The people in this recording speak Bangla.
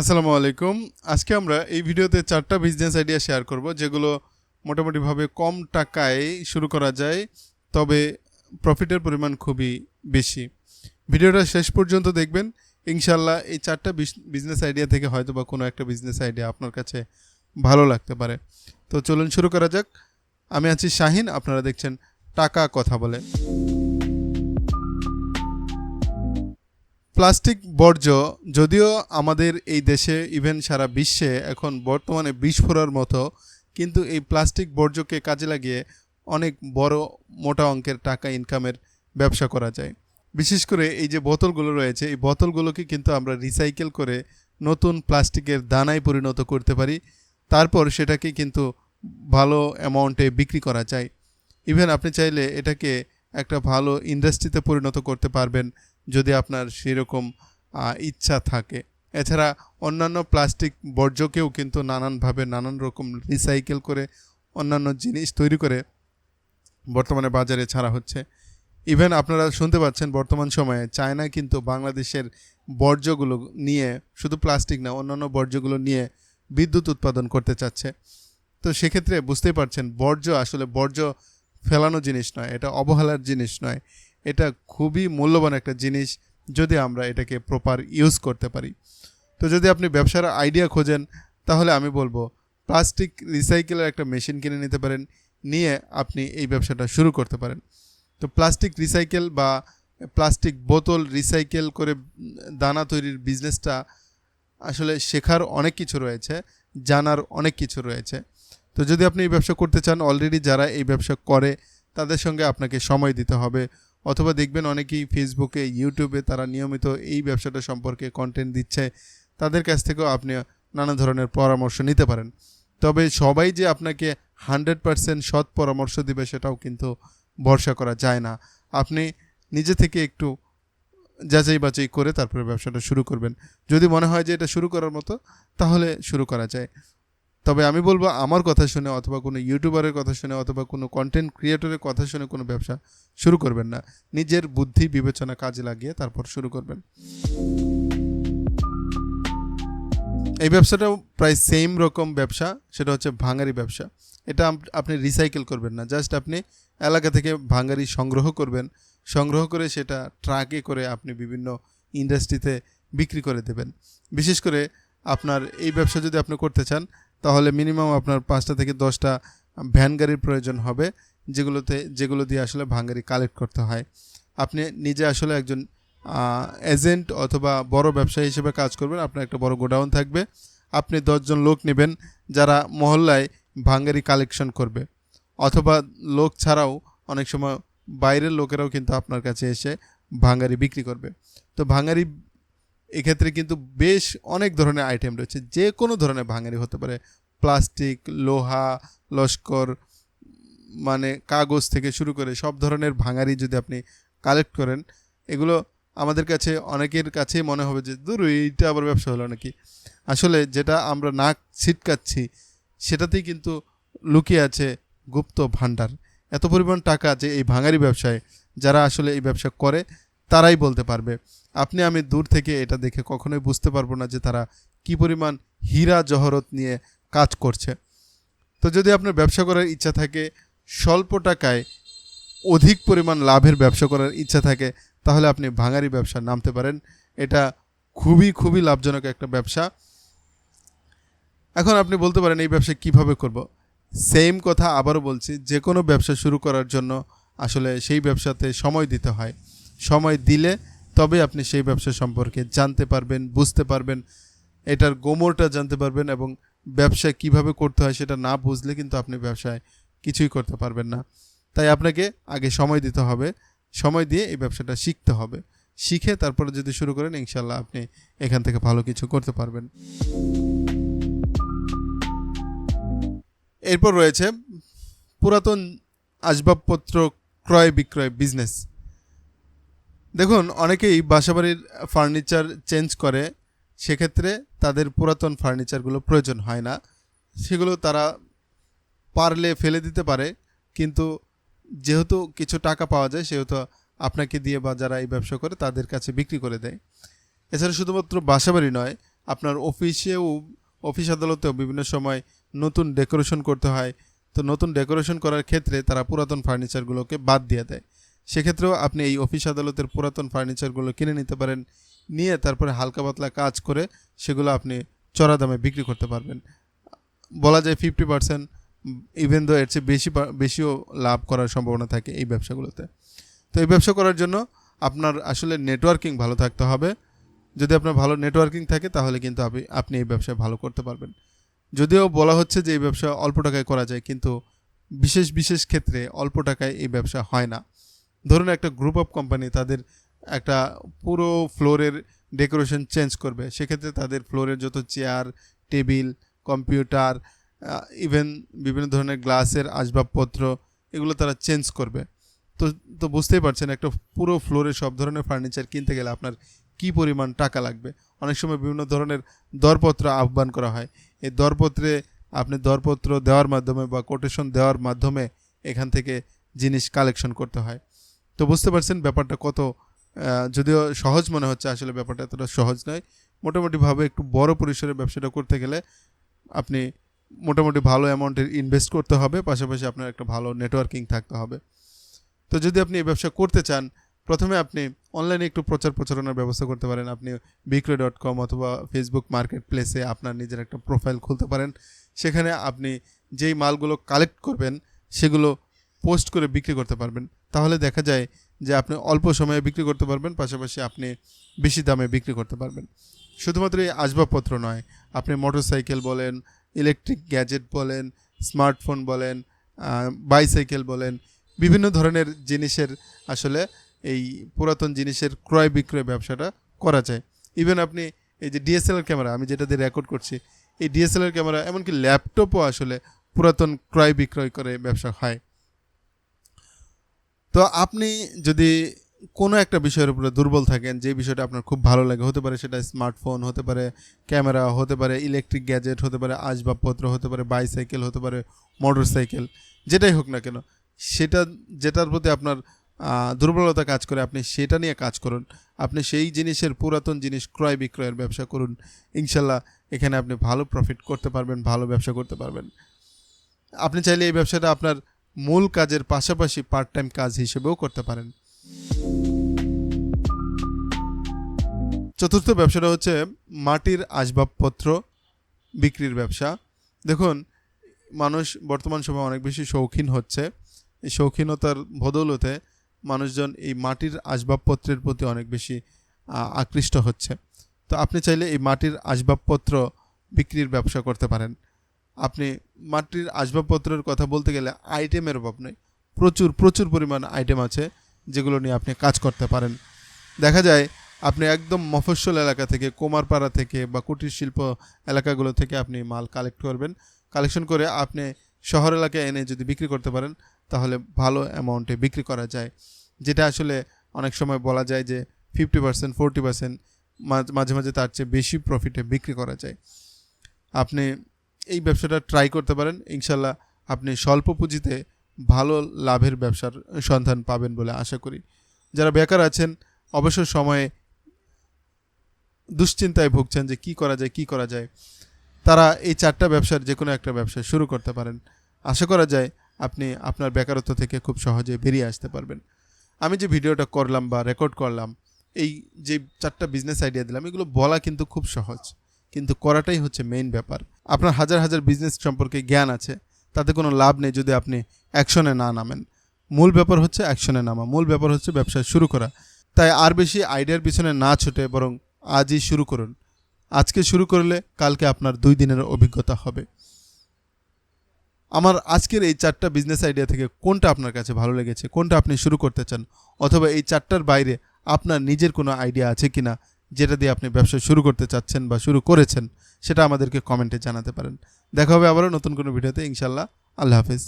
আসসালামু আলাইকুম। আজকে আমরা এই ভিডিওতে চারটা বিজনেস আইডিয়া শেয়ার করব, যেগুলো মোটামুটিভাবে কম টাকায় শুরু করা যায়, তবে প্রফিটের পরিমাণ খুবই বেশি। ভিডিওটা শেষ পর্যন্ত দেখবেন। ইনশাল্লাহ এই চারটা বিজনেস আইডিয়া থেকে হয়তো বা কোনো একটা বিজনেস আইডিয়া আপনার কাছে ভালো লাগতে পারে। তো চলুন শুরু করা যাক। আমি আছি শাহিন, আপনারা দেখছেন টাকা কথা বলে। প্লাস্টিক বর্জ্য যদিও আমাদের এই দেশে ইভেন সারা বিশ্বে এখন বর্তমানে বিস্ফোরার মতো, কিন্তু এই প্লাস্টিক বর্জ্যকে কাজে লাগিয়ে অনেক বড়, মোটা অঙ্কের টাকা ইনকামের ব্যবসা করা যায়। বিশেষ করে এই যে বোতলগুলো রয়েছে, এই বোতলগুলোকে কিন্তু আমরা রিসাইকেল করে নতুন প্লাস্টিকের দানায় পরিণত করতে পারি। তারপর সেটাকে কিন্তু ভালো অ্যামাউন্টে বিক্রি করা যায়। ইভেন আপনি চাইলে এটাকে একটা ভালো ইন্ডাস্ট্রিতে পরিণত করতে পারবেন। যদি আপনার সেরকম ইচ্ছা থাকে। এছাড়া অন্যান্য প্লাস্টিক বর্জ্যকেও কিন্তু নানানভাবে নানান রকম রিসাইকেল করে অন্যান্য জিনিস তৈরি করে বর্তমানে বাজারে ছাড়া হচ্ছে। ইভেন আপনারা শুনতে পাচ্ছেন বর্তমান সময়ে চায়না কিন্তু বাংলাদেশের বর্জ্যগুলো নিয়ে শুধু প্লাস্টিক না, অন্যান্য বর্জ্যগুলো নিয়ে বিদ্যুৎ উৎপাদন করতে চাচ্ছে। তো সেক্ষেত্রে বুঝতেই পারছেন বর্জ্য আসলে বর্জ্য ফেলানো জিনিস নয়, এটা অবহেলার জিনিস নয়। এটা খুবই মূল্যবান একটা জিনিস যদি আমরা এটাকে প্রপার ইউজ করতে পারি। তো যদি আপনি ব্যবসার আইডিয়া খোঁজেন, তাহলে আমি বলব প্লাস্টিক রিসাইকেলের একটা মেশিন কিনে নিতে পারেন, নিয়ে আপনি এই ব্যবসাটা শুরু করতে পারেন। তো প্লাস্টিক রিসাইকেল বা প্লাস্টিক বোতল রিসাইকেল করে দানা তৈরির বিজনেসটা আসলে শেখার অনেক কিছু রয়েছে, জানার অনেক কিছু রয়েছে। তো যদি আপনি এই ব্যবসা করতে চান অলরেডি যারা এই ব্যবসা করে, তাদের সঙ্গে আপনাকে সময় দিতে হবে। অথবা দেখবেন অনেকেই ফেসবুকে ইউটিউবে তারা নিয়মিত এই ব্যবসাটা সম্পর্কে কন্টেন্ট দিচ্ছে। তাদের কাছ থেকেও আপনি নানা ধরনের পরামর্শ নিতে পারেন। তবে সবাই যে আপনাকে হান্ড্রেড পারসেন্ট সৎ পরামর্শ দিবে সেটাও কিন্তু ভরসা করা যায় না। আপনি নিজে থেকে একটু যাচাই বাছাই করে তারপরে ব্যবসাটা শুরু করবেন। যদি মনে হয় যে এটা শুরু করার মতো, তাহলে শুরু করা যায়। তবে আমি বলব আমার কথা শুনে অথবা কোনো ইউটিউবারের কথা শুনে অথবা কোনো কন্টেন্ট ক্রিয়েটরের কথা শুনে কোনো ব্যবসা শুরু করবেন না। নিজের বুদ্ধি বিবেচনা কাজে লাগিয়ে তারপর শুরু করবেন। এই ব্যবসাটাও প্রায় সেম রকম ব্যবসা, সেটা হচ্ছে ভাঙারি ব্যবসা। এটা আপনি রিসাইকেল করবেন না। জাস্ট আপনি এলাকা থেকে ভাঙারি সংগ্রহ করবেন। সংগ্রহ করে সেটা ট্রাকে করে আপনি বিভিন্ন ইন্ডাস্ট্রিতে বিক্রি করে দেবেন। বিশেষ করে আপনার এই ব্যবসা যদি আপনি করতে চান তাহলে মিনিমাম আপনার পাঁচটা থেকে দশটা ভ্যান গাড়ির প্রয়োজন হবে, যেগুলোতে, যেগুলো দিয়ে আসলে ভাঙ্গারি কালেক্ট করতে হয়। আপনি নিজে আসলে একজন এজেন্ট অথবা বড় ব্যবসায়ী হিসেবে কাজ করবেন, আপনার একটা বড় গোডাউন থাকবে। আপনি দশজন লোক নেবেন যারা মহল্লায় ভাঙ্গারি কালেকশন করবে। অথবা লোক ছাড়াও অনেক সময় বাইরের লোকেরাও কিন্তু আপনার কাছে এসে ভাঙ্গারি বিক্রি করবে। তো ভাঙ্গারি এক্ষেত্রে কিন্তু বেশ অনেক ধরনের আইটেম রয়েছে। যে কোনো ধরনের ভাঙারি হতে পারে। প্লাস্টিক লোহা, লস্কর মানে কাগজ থেকে শুরু করে সব ধরনের ভাঙারি যদি আপনি কালেক্ট করেন, এগুলো আমাদের কাছে অনেকের কাছেই মনে হবে যে, দূর, এইটা আবার ব্যবসা হলো নাকি? আসলে যেটা আমরা নাক ছিটকাচ্ছি, সেটাতেই কিন্তু লুকিয়ে আছে গুপ্ত ভাণ্ডার। এত পরিমাণ টাকা যে এই ভাঙারি ব্যবসায় যারা আসলে এই ব্যবসা করে, তারাই বলতে পারবে। আপনি, আমি দূর থেকে এটা দেখে কখনোই বুঝতে পারব না যে তারা কি পরিমাণ হীরা জহরত নিয়ে কাজ করছে। তো যদি আপনার ব্যবসা করার ইচ্ছা থাকে, স্বল্প টাকায় অধিক পরিমাণ লাভের ব্যবসা করার ইচ্ছা থাকে, তাহলে আপনি ভাঙারি ব্যবসা নামতে পারেন। এটা খুবই খুবই লাভজনক একটা ব্যবসা। এখন আপনি বলতে পারেন, এই ব্যবসা কীভাবে করব? সেম কথা আবারও বলছি, যে কোনো ব্যবসা শুরু করার জন্য আসলে সেই ব্যবসাতে সময় দিতে হয়। সময় দিলে তবে আপনি সেই ব্যবসা সম্পর্কে জানতে পারবেন, বুঝতে পারবেন, এটার গোমরটা জানতে পারবেন এবং ব্যবসা কীভাবে করতে হয় সেটা না বুঝলে কিন্তু আপনি ব্যবসায় কিছুই করতে পারবেন না। তাই আপনাকে আগে সময় দিতে হবে, সময় দিয়ে এই ব্যবসাটা শিখতে হবে। শিখে তারপরে যদি শুরু করেন ইনশাল্লাহ আপনি এখান থেকে ভালো কিছু করতে পারবেন। এরপর রয়েছে পুরাতন আসবাবপত্র ক্রয় বিক্রয় বিজনেস দেখুন, অনেকেই বাসাবাড়ির ফার্নিচার চেঞ্জ করে, সেক্ষেত্রে তাদের পুরাতন ফার্নিচারগুলো প্রয়োজন হয় না। সেগুলো তারা পারলে ফেলে দিতে পারে, কিন্তু যেহেতু কিছু টাকা পাওয়া যায়, সেহেতু আপনাকে দিয়ে বা যারা এই ব্যবসা করে, তাদের কাছে বিক্রি করে দেয়। এছাড়া শুধুমাত্র বাসাবাড়ি নয়, আপনার অফিসেও অফিস আদালতেও বিভিন্ন সময় নতুন ডেকোরেশন করতে হয়। তো নতুন ডেকোরেশন করার ক্ষেত্রে তারা পুরাতন ফার্নিচারগুলোকে বাদ দিয়ে দেয়। সেক্ষেত্রেও আপনি এই অফিস আদালতের পুরাতন ফার্নিচারগুলো কিনে নিতে পারেন, নিয়ে তারপরে হালকা পাতলা কাজ করে সেগুলো আপনি চড়া দামে বিক্রি করতে পারবেন। বলা যায় ফিফটি পার্সেন্ট ইভেন দো এর চেয়ে বেশি বেশিও লাভ করার সম্ভাবনা থাকে এই ব্যবসাগুলোতে। তো এই ব্যবসা করার জন্য আপনার আসলে নেটওয়ার্কিং ভালো থাকতে হবে। যদি আপনার ভালো নেটওয়ার্কিং থাকে, তাহলে কিন্তু আপনি আপনি এই ব্যবসায় ভালো করতে পারবেন। যদিও বলা হচ্ছে যে এই ব্যবসা অল্প টাকায় করা যায়, কিন্তু বিশেষ বিশেষ ক্ষেত্রে অল্প টাকায় এই ব্যবসা হয় না। ধরুন একটা গ্রুপ অফ কোম্পানি তাদের একটা পুরো ফ্লোরের ডেকোরেশন চেঞ্জ করবে। সেক্ষেত্রে তাদের ফ্লোরের যত চেয়ার টেবিল কম্পিউটার ইভেন বিভিন্ন ধরনের গ্লাসের আসবাবপত্র, এগুলো তারা চেঞ্জ করবে। তো তো বুঝতেই পারছেন, একটা পুরো ফ্লোরে সব ধরনের ফার্নিচার কিনতে গেলে আপনার কি পরিমাণ টাকা লাগবে? অনেক সময় বিভিন্ন ধরনের দরপত্র আহ্বান করা হয়। এই দরপত্রে আপনি দরপত্র দেওয়ার মাধ্যমে বা কোটেশন দেওয়ার মাধ্যমে এখান থেকে জিনিস কালেকশন করতে হয়। তো বুঝতে পারছেন ব্যাপারটা কত যদিও সহজ মনে হচ্ছে, আসলে ব্যাপারটা এতটা সহজ নয়। মোটামুটিভাবে একটু বড় পরিসরে ব্যবসাটা করতে গেলে আপনি মোটামুটি ভালো অ্যামাউন্টের ইনভেস্ট করতে হবে, পাশাপাশি আপনার একটা ভালো নেটওয়ার্কিং থাকতে হবে। তো যদি আপনি এই ব্যবসা করতে চান, প্রথমে আপনি অনলাইনে একটু প্রচার প্রচারণার ব্যবস্থা করতে পারেন। আপনি বিক্রয় ডট কম অথবা ফেসবুক মার্কেট প্লেসে আপনার নিজের একটা প্রোফাইল খুলতে পারেন। সেখানে আপনি যেই মালগুলো কালেক্ট করবেন, সেগুলো পোস্ট করে বিক্রি করতে পারবেন। তাহলে দেখা যায় যে আপনি অল্প সময়ে বিক্রি করতে পারবেন, পাশাপাশি আপনি বেশি দামে বিক্রি করতে পারবেন। শুধুমাত্র এই আসবাবপত্র নয়, আপনি মোটরসাইকেল বলেন, ইলেকট্রিক গ্যাজেট বলেন, স্মার্টফোন বলেন বাইসাইকেল বলেন, বিভিন্ন ধরনের জিনিসের আসলে এই পুরাতন জিনিসের ক্রয় বিক্রয় ব্যবসাটা করা যায়। ইভেন আপনি এই যে ডিএসএলআর ক্যামেরা, আমি যেটা দিয়ে রেকর্ড করছি, এই ডিএসএলআর ক্যামেরা, এমনকি ল্যাপটপও আসলে পুরাতন ক্রয় বিক্রয় করে ব্যবসা হয়। তো আপনি যদি কোনো একটা বিষয়ের উপরে দুর্বল থাকেন, যে বিষয়টা আপনার খুব ভালো লাগে, হতে পারে সেটা স্মার্টফোন, হতে পারে ক্যামেরা, হতে পারে ইলেকট্রিক গ্যাজেট, হতে পারে আসবাবপত্র, হতে পারে বাইসাইকেল হতে পারে মোটর সাইকেল যেটাই হোক না কেন, সেটা, যেটার প্রতি আপনার দুর্বলতা কাজ করে, আপনি সেটা নিয়ে কাজ করুন। আপনি সেই জিনিসের পুরাতন জিনিস ক্রয় বিক্রয়ের ব্যবসা করুন। ইনশাল্লাহ এখানে আপনি ভালো প্রফিট করতে পারবেন, ভালো ব্যবসা করতে পারবেন। আপনি চাইলে এই ব্যবসাটা আপনার মূল কাজের পাশাপাশি পার্ট টাইম কাজ হিসেবেও করতে পারেন। চতুর্থ ব্যবসাটা হচ্ছে মাটির আসবাবপত্র বিক্রির ব্যবসা। দেখুন, মানুষ বর্তমান সময়ে অনেক বেশি শৌখিন হচ্ছে। এই শৌখিনতার বদৌলতে মানুষজন এই মাটির আসবাবপত্রের প্রতি অনেক বেশি আকৃষ্ট হচ্ছে। তো আপনি চাইলে এই মাটির আসবাবপত্র বিক্রির ব্যবসা করতে পারেন। আপনি মাটির আসবাবপত্রের কথা বলতে গেলে আইটেমের অভাব নেই। প্রচুর প্রচুর পরিমাণ আইটেম আছে যেগুলো নিয়ে আপনি কাজ করতে পারেন। দেখা যায় আপনি একদম মফস্বল এলাকা থেকে, কোমারপাড়া থেকে বা কুটির শিল্প এলাকাগুলো থেকে আপনি মাল কালেক্ট করবেন। কালেকশন করে আপনি শহর এলাকায় এনে যদি বিক্রি করতে পারেন, তাহলে ভালো অ্যামাউন্টে বিক্রি করা যায়। যেটা আসলে অনেক সময় বলা যায় যে ফিফটি পার্সেন্ট ফোরটি পার্সেন্ট মাঝে মাঝে তার চেয়ে বেশি প্রফিটে বিক্রি করা যায়। আপনি এই ব্যবসাটা ট্রাই করতে পারেন। ইনশাল্লাহ আপনি স্বল্প পুঁজিতে ভালো লাভের ব্যবসার সন্ধান পাবেন বলে আশা করি। যারা বেকার আছেন, অবসর সময়ে দুশ্চিন্তায় ভুগছেন যে কি করা যায়, কি করা যায়, তারা এই চারটা ব্যবসার যে কোনো একটা ব্যবসা শুরু করতে পারেন। আশা করা যায় আপনি আপনার বেকারত্ব থেকে খুব সহজে বেরিয়ে আসতে পারবেন। আমি যে ভিডিওটা করলাম বা রেকর্ড করলাম, এই যে চারটা বিজনেস আইডিয়া দিলাম, এগুলো বলা কিন্তু খুব সহজ। কিন্তু করাটাই হচ্ছে মেইন ব্যাপার। আপনার হাজার হাজার বিজনেস সম্পর্কে জ্ঞান আছে, তাতে কোনো লাভ নেই যদি আপনি অ্যাকশনে না নামেন। মূল ব্যাপার হচ্ছে অ্যাকশনে নামা। মূল ব্যাপার হচ্ছে ব্যবসা শুরু করা। তাই আর বেশি আইডিয়ার পিছনে না ছুটে বরং আজই শুরু করুন। আজকে শুরু করলে কালকে আপনার দুই দিনের অভিজ্ঞতা হবে। আমার আজকের এই চারটা বিজনেস আইডিয়া থেকে কোনটা আপনার কাছে ভালো লেগেছে, কোনটা আপনি শুরু করতে চান? অথবা এই চারটার বাইরে আপনার নিজের কোনো আইডিয়া আছে কিনা? যেটা দিয়ে আপনি ব্যবসা শুরু করতে চাচ্ছেন বা শুরু করেছেন, সেটা আমাদেরকে কমেন্টে জানাতে পারেন। দেখা হবে আবারও নতুন কোনো ভিডিওতে ইনশাল্লাহ আল্লাহ হাফিজ।